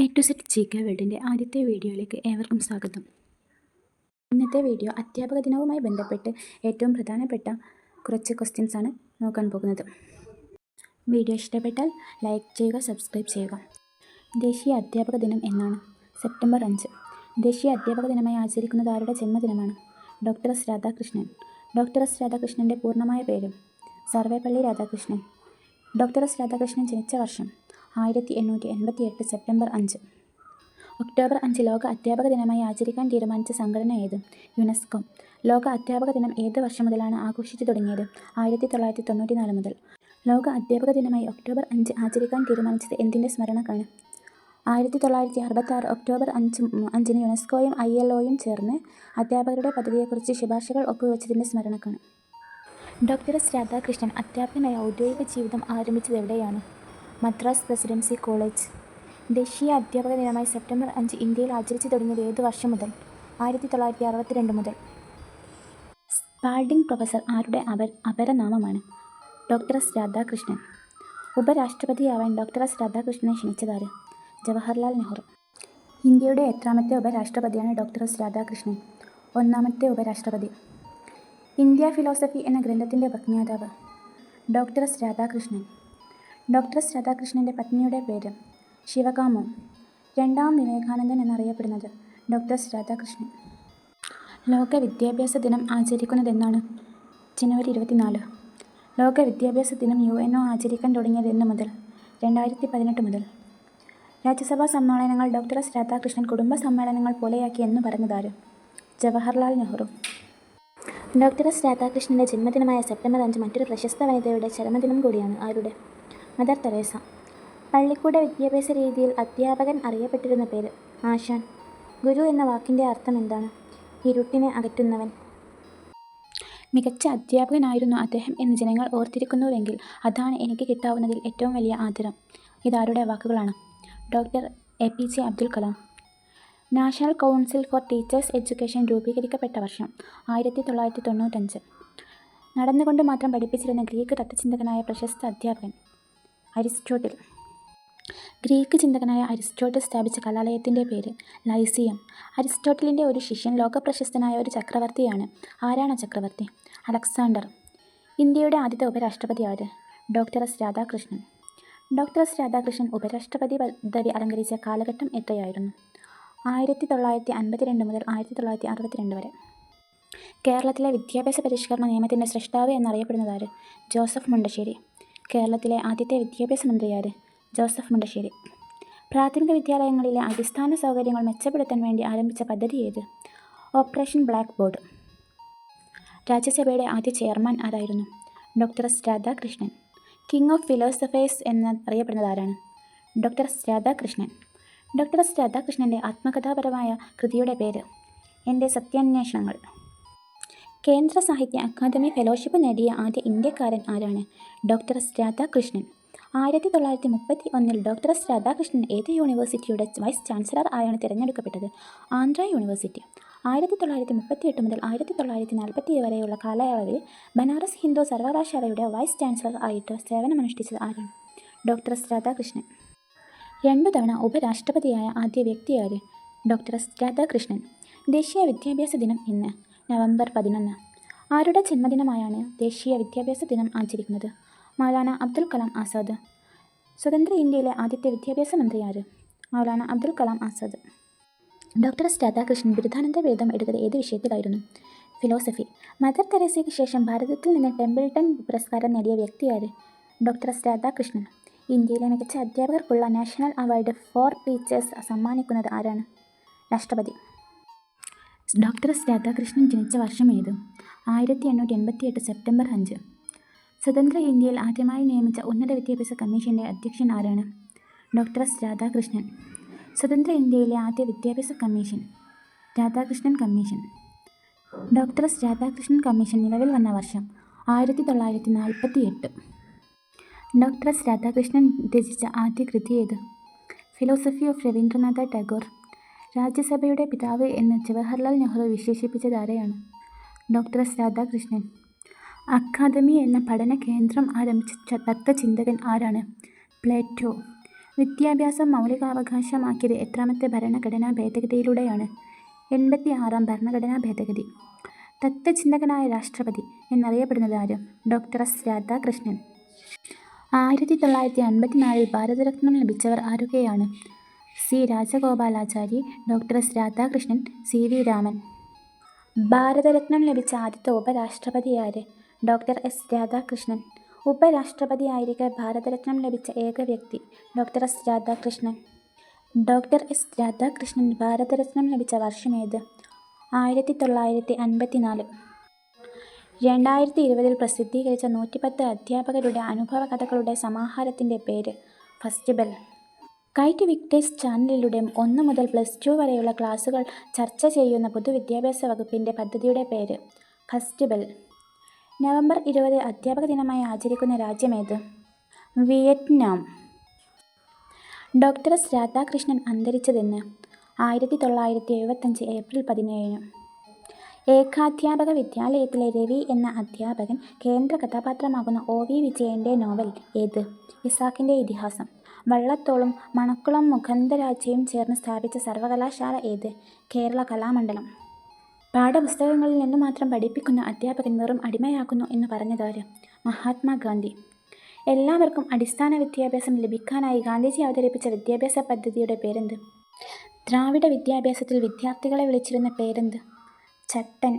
A to Z G K വേൾഡിന്റെ ആദ്യത്തെ വീഡിയോയിലേക്ക് ഏവർക്കും സ്വാഗതം. ഇന്നത്തെ വീഡിയോ അധ്യാപക ദിനവുമായി ബന്ധപ്പെട്ട് ഏറ്റവും പ്രധാനപ്പെട്ട കുറച്ച് ക്വസ്റ്റ്യൻസ് ആണ് നോക്കാൻ പോകുന്നത്. വീഡിയോ ഇഷ്ടപ്പെട്ടാൽ ലൈക്ക് ചെയ്യുക സബ്സ്ക്രൈബ് ചെയ്യുക. ദേശീയ അധ്യാപക ദിനം എന്നാണ് സെപ്റ്റംബർ അഞ്ച്. ദേശീയ അധ്യാപക ദിനമായി ആചരിക്കുന്നത് ആരുടെ ജന്മദിനമാണ്? Doctor S Radhakrishnan. Doctor S രാധാകൃഷ്ണന്റെ പൂർണമായ പേര് സർവേപ്പള്ളി രാധാകൃഷ്ണൻ. ഡോക്ടർ എസ് രാധാകൃഷ്ണൻ ജനിച്ച വർഷം ആയിരത്തി എണ്ണൂറ്റി എൺപത്തി എട്ട് സെപ്റ്റംബർ അഞ്ച്. ഒക്ടോബർ അഞ്ച് ലോക അധ്യാപക ദിനമായി ആചരിക്കാൻ തീരുമാനിച്ച സംഘടന ഏത്? യുനെസ്കോ. ലോക അധ്യാപക ദിനം ഏത് വർഷം മുതലാണ് ആഘോഷിച്ചു തുടങ്ങിയത്? ആയിരത്തി തൊള്ളായിരത്തി തൊണ്ണൂറ്റി നാല് മുതൽ. ലോക അധ്യാപക ദിനമായി ഒക്ടോബർ അഞ്ച് ആചരിക്കാൻ തീരുമാനിച്ചത് എന്തിന്റെ സ്മരണക്കാണ്? ആയിരത്തി തൊള്ളായിരത്തി അറുപത്താറ് ഒക്ടോബർ അഞ്ച് അഞ്ചിന് യുനെസ്കോയും ഐ എൽ ഒയും ചേർന്ന് അധ്യാപകരുടെ പദ്ധതിയെക്കുറിച്ച് ശുപാർശകൾ ഒപ്പുവെച്ചതിന്റെ സ്മരണക്കാണ്. ഡോക്ടർ എസ് രാധാകൃഷ്ണൻ അധ്യാപകനായ ഔദ്യോഗിക ജീവിതം ആരംഭിച്ചത് എവിടെയാണ്? Madras presidency college. ദേശീയ അധ്യാപക ദിനമായി സെപ്റ്റംബർ അഞ്ച് ഇന്ത്യയിൽ ആചരിച്ചു തുടങ്ങിയത് ഏത് വർഷം മുതൽ? ആയിരത്തി തൊള്ളായിരത്തി അറുപത്തിരണ്ട് മുതൽ. സ്പാൾഡിംഗ് പ്രൊഫസർ ആരുടെ അപര അപരനാമമാണ്? Doctor S. രാധാകൃഷ്ണൻ. ഉപരാഷ്ട്രപതിയാവാൻ ഡോക്ടർ എസ്. രാധാകൃഷ്ണനെ ക്ഷണിച്ചതാര്? ജവഹർലാൽ നെഹ്റു. ഇന്ത്യയുടെ എത്രാമത്തെ ഉപരാഷ്ട്രപതിയാണ് ഡോക്ടർ എസ്. രാധാകൃഷ്ണൻ. ഒന്നാമത്തെ ഉപരാഷ്ട്രപതി. ഇന്ത്യ ഫിലോസഫി എന്ന ഗ്രന്ഥത്തിന്റെ ഉപജ്ഞാതാവ് doctor S. Radhakrishnan. Doctor S രാധാകൃഷ്ണന്റെ പത്നിയുടെ പേര് ശിവകാമോ. രണ്ടാം വിവേകാനന്ദൻ എന്നറിയപ്പെടുന്നത് ഡോക്ടർ എസ് രാധാകൃഷ്ണൻ ലോക വിദ്യാഭ്യാസ ദിനം ആചരിക്കുന്നതെന്നാണ് ജനുവരി ഇരുപത്തിനാല്. ലോക വിദ്യാഭ്യാസ ദിനം യു എൻ ഒ ആചരിക്കാൻ തുടങ്ങിയത് എന്ന് മുതൽ രണ്ടായിരത്തി പതിനെട്ട് മുതൽ. രാജ്യസഭാ സമ്മേളനങ്ങൾ ഡോക്ടർ എസ് രാധാകൃഷ്ണൻ കുടുംബ സമ്മേളനങ്ങൾ പോലെയാക്കി എന്ന് പറഞ്ഞതാര് ജവഹർലാൽ നെഹ്റു. ഡോക്ടർ എസ് രാധാകൃഷ്ണന്റെ ജന്മദിനമായ സെപ്റ്റംബർ അഞ്ച് മറ്റൊരു പ്രശസ്ത വനിതയുടെ ചരമദിനം കൂടിയാണ് ആരുടെ? Mother Teresa. പള്ളിക്കൂട വിദ്യാഭ്യാസ രീതിയിൽ അധ്യാപകൻ അറിയപ്പെട്ടിരുന്ന പേര് ആശാൻ. ഗുരു എന്ന വാക്കിന്റെ അർത്ഥം എന്താണ്? ഇരുട്ടിനെ അകറ്റുന്നവൻ. മികച്ച അധ്യാപകനായിരുന്നു അദ്ദേഹം എന്ന് ജനങ്ങൾ ഓർത്തിരിക്കുന്നുവെങ്കിൽ അതാണ് എനിക്ക് കിട്ടാവുന്നതിൽ ഏറ്റവും വലിയ ആദരം. ഇതാരുടെ വാക്കുകളാണ്? Doctor A P J Abdul Kalam. National council for teachers education രൂപീകരിക്കപ്പെട്ട വർഷം ആയിരത്തി തൊള്ളായിരത്തി തൊണ്ണൂറ്റഞ്ച് നടന്നുകൊണ്ട് മാത്രം പഠിപ്പിച്ചിരുന്ന ഗ്രീക്ക് തത്വചിന്തകനായ പ്രശസ്ത അധ്യാപകൻ. അരിസ്റ്റോട്ടിൽ. ഗ്രീക്ക് ചിന്തകനായ അരിസ്റ്റോട്ടിൽ സ്ഥാപിച്ച കലാലയത്തിന്റെ പേര് ലൈസിയം. അരിസ്റ്റോട്ടിലിന്റെ ഒരു ശിഷ്യൻ ലോകപ്രശസ്തനായ ഒരു ചക്രവർത്തിയാണ്. ആരാണ് ചക്രവർത്തി? അലക്സാണ്ടർ. ഇന്ത്യയുടെ ആദ്യത്തെ ഉപരാഷ്ട്രപതി ആര്? Doctor S. Radhakrishnan. Doctor S. Radhakrishnan ഉപരാഷ്ട്രപതി പദവി അലങ്കരിച്ച കാലഘട്ടം എത്രയായിരുന്നു? ആയിരത്തി തൊള്ളായിരത്തി അൻപത്തിരണ്ട് മുതൽ ആയിരത്തി തൊള്ളായിരത്തി അറുപത്തിരണ്ട് വരെ. കേരളത്തിലെ വിദ്യാഭ്യാസ പരിഷ്കരണ നിയമത്തിന്റെ സൃഷ്ടാവ് എന്നറിയപ്പെടുന്നതാര് ജോസഫ് മുണ്ടശ്ശേരി. കേരളത്തിലെ ആദ്യത്തെ വിദ്യാഭ്യാസ മന്ത്രിയാര് ജോസഫ് മുണ്ടശ്ശേരി. പ്രാഥമിക വിദ്യാലയങ്ങളിലെ അടിസ്ഥാന സൗകര്യങ്ങൾ മെച്ചപ്പെടുത്താൻ വേണ്ടി ആരംഭിച്ച പദ്ധതി ഏത്? Operation black board. രാജ്യസഭയുടെ ആദ്യ ചെയർമാൻ ആരായിരുന്നു? Doctor S Radhakrishnan. King of philosophers എന്ന് അറിയപ്പെടുന്നത് ആരാണ് doctor S Radhakrishnan. Doctor S രാധാകൃഷ്ണന്റെ ആത്മകഥാപരമായ കൃതിയുടെ പേര്. എന്റെ സത്യാന്വേഷണങ്ങൾ. കേന്ദ്ര സാഹിത്യ അക്കാദമി ഫെലോഷിപ്പ് നേടിയ ആദ്യ ഇന്ത്യക്കാരൻ ആരാണ്? ഡോക്ടർ എസ് രാധാകൃഷ്ണൻ ആയിരത്തി തൊള്ളായിരത്തി മുപ്പത്തി ഒന്നിൽ ഡോക്ടർ എസ് രാധാകൃഷ്ണൻ ഏത് യൂണിവേഴ്സിറ്റിയുടെ വൈസ് ചാൻസലർ ആയാണ് തിരഞ്ഞെടുക്കപ്പെട്ടത്? ആന്ധ്ര യൂണിവേഴ്സിറ്റി. ആയിരത്തി തൊള്ളായിരത്തി മുപ്പത്തി എട്ട് മുതൽ ആയിരത്തി തൊള്ളായിരത്തി നാൽപ്പത്തി വരെയുള്ള കാലയളവിൽ ബനാറസ് ഹിന്ദു സർവകലാശാലയുടെ വൈസ് ചാൻസലർ ആയിട്ട് സേവനമനുഷ്ഠിച്ചത് ആരാണ്? ഡോക്ടർ എസ് രാധാകൃഷ്ണൻ രണ്ടു തവണ ഉപരാഷ്ട്രപതിയായ ആദ്യ വ്യക്തിയാര് ഡോക്ടർ എസ് രാധാകൃഷ്ണൻ ദേശീയ വിദ്യാഭ്യാസ ദിനം ഇന്ന്. നവംബർ പതിനൊന്ന്. ആരുടെ ജന്മദിനമായാണ് ദേശീയ വിദ്യാഭ്യാസ ദിനം ആചരിക്കുന്നത്? മൗലാന അബ്ദുൽ കലാം ആസാദ്. സ്വതന്ത്ര ഇന്ത്യയിലെ ആദ്യത്തെ വിദ്യാഭ്യാസ മന്ത്രി ആര്? മൗലാന അബ്ദുൽ കലാം ആസാദ്. ഡോക്ടർ എസ് രാധാകൃഷ്ണൻ ബിരുദാനന്ദ ബിരുദം എടുത്തത് ഏത് വിഷയത്തിലായിരുന്നു? ഫിലോസഫി. മദർ തെരേസയ്ക്ക് ശേഷം ഭാരതത്തിൽ നിന്ന് ടെമ്പിൾട്ടൺ പുരസ്കാരം നേടിയ വ്യക്തിയാര് ഡോക്ടർ എസ് രാധാകൃഷ്ണൻ. ഇന്ത്യയിലെ മികച്ച അധ്യാപകർക്കുള്ള നാഷണൽ അവാർഡ് ഫോർ ടീച്ചേഴ്സ് സമ്മാനിക്കുന്നത് ആരാണ്? രാഷ്ട്രപതി. ഡോക്ടർ എസ് രാധാകൃഷ്ണൻ ജനിച്ച വർഷം ഏത്? ആയിരത്തി എണ്ണൂറ്റി എൺപത്തി എട്ട് സെപ്റ്റംബർ അഞ്ച്. സ്വതന്ത്ര ഇന്ത്യയിൽ ആദ്യമായി നിയമിച്ച ഉന്നത വിദ്യാഭ്യാസ കമ്മീഷന്റെ അധ്യക്ഷൻ ആരാണ്? Doctor S Radhakrishnan. സ്വതന്ത്ര ഇന്ത്യയിലെ ആദ്യ വിദ്യാഭ്യാസ commission. Radhakrishnan commission. Doctor S Radhakrishnan commission നിലവിൽ വന്ന വർഷം ആയിരത്തി തൊള്ളായിരത്തി നാൽപ്പത്തി എട്ട് ഡോക്ടർ എസ് രാധാകൃഷ്ണൻ രചിച്ച ആദ്യ കൃതി ഏത്? Philosophy of Rabindranath Tagore. രാജ്യസഭയുടെ പിതാവ് എന്ന് ജവഹർലാൽ നെഹ്റു വിശേഷിപ്പിച്ചതാരെയാണ് ഡോക്ടർ എസ് രാധാകൃഷ്ണൻ അക്കാദമി എന്ന പഠന കേന്ദ്രം ആരംഭിച്ച തത്വചിന്തകൻ ആരാണ് പ്ലേറ്റോ വിദ്യാഭ്യാസം മൗലികാവകാശമാക്കിയത് എത്രാമത്തെ ഭരണഘടനാ ഭേദഗതിയിലൂടെയാണ്? എൺപത്തി ആറാം ഭരണഘടനാ ഭേദഗതി. തത്വചിന്തകനായ രാഷ്ട്രപതി എന്നറിയപ്പെടുന്നത് ആരും ഡോക്ടർ എസ്. രാധാകൃഷ്ണൻ. ആയിരത്തി തൊള്ളായിരത്തി അൻപത്തിനാലിൽ ഭാരതരത്നം ലഭിച്ചവർ ആരൊക്കെയാണ്? C. Rajagopalachari, doctor S. Radhakrishnan, C. V. Raman. Bharat Ratna ലഭിച്ച ആദ്യത്തെ ഉപരാഷ്ട്രപതി ആര് ഡോക്ടർ എസ്. രാധാകൃഷ്ണൻ. ഉപരാഷ്ട്രപതിയായിരിക്കെ ഭാരതരത്നം ലഭിച്ച ഏക വ്യക്തി? Doctor S. Radhakrishnan. Doctor S. Radhakrishnan ഭാരതരത്നം ലഭിച്ച വർഷമേത്? ആയിരത്തി തൊള്ളായിരത്തി അൻപത്തിനാല്. രണ്ടായിരത്തി ഇരുപതിൽ പ്രസിദ്ധീകരിച്ച നൂറ്റിപ്പത്ത് അധ്യാപകരുടെ അനുഭവകഥകളുടെ സമാഹാരത്തിന്റെ പേര്? First bell. കൈറ്റ് വിക്ടേഴ്സ് ചാനലിലൂടെ ഒന്ന് മുതൽ പ്ലസ് ടു വരെയുള്ള ക്ലാസ്സുകൾ ചർച്ച ചെയ്യുന്ന പൊതുവിദ്യാഭ്യാസ വകുപ്പിന്റെ പദ്ധതിയുടെ പേര്? First bell. നവംബർ ഇരുപത് അധ്യാപക ദിനമായി ആചരിക്കുന്ന രാജ്യമേത്? വിയറ്റ്നാം. Doctor S. രാധാകൃഷ്ണൻ അന്തരിച്ചതെന്ന്? ആയിരത്തി തൊള്ളായിരത്തി എഴുപത്തഞ്ച് ഏപ്രിൽ പതിനേഴിന്. ഏകാധ്യാപക വിദ്യാലയത്തിലെ രവി എന്ന അധ്യാപകൻ കേന്ദ്ര കഥാപാത്രമാകുന്ന ഒ. വി. വിജയന്റെ നോവൽ ഏത്? ഇസാക്കിന്റെ ഇതിഹാസം. വള്ളത്തോളും മണക്കുളം മുഖന്തരാജയും ചേർന്ന് സ്ഥാപിച്ച സർവകലാശാല ഏത്? കേരള കലാമണ്ഡലം. പാഠപുസ്തകങ്ങളിൽ നിന്ന് മാത്രം പഠിപ്പിക്കുന്ന അധ്യാപകൻ വെറും അടിമയാക്കുന്നു എന്ന് പറഞ്ഞതാര്? മഹാത്മാഗാന്ധി. എല്ലാവർക്കും അടിസ്ഥാന വിദ്യാഭ്യാസം ലഭിക്കാനായി ഗാന്ധിജി അവതരിപ്പിച്ച വിദ്യാഭ്യാസ പദ്ധതിയുടെ പേരെന്ത്? ദ്രാവിഡ വിദ്യാഭ്യാസത്തിൽ വിദ്യാർത്ഥികളെ വിളിച്ചിരുന്ന പേരെന്ത്? ചട്ടൻ.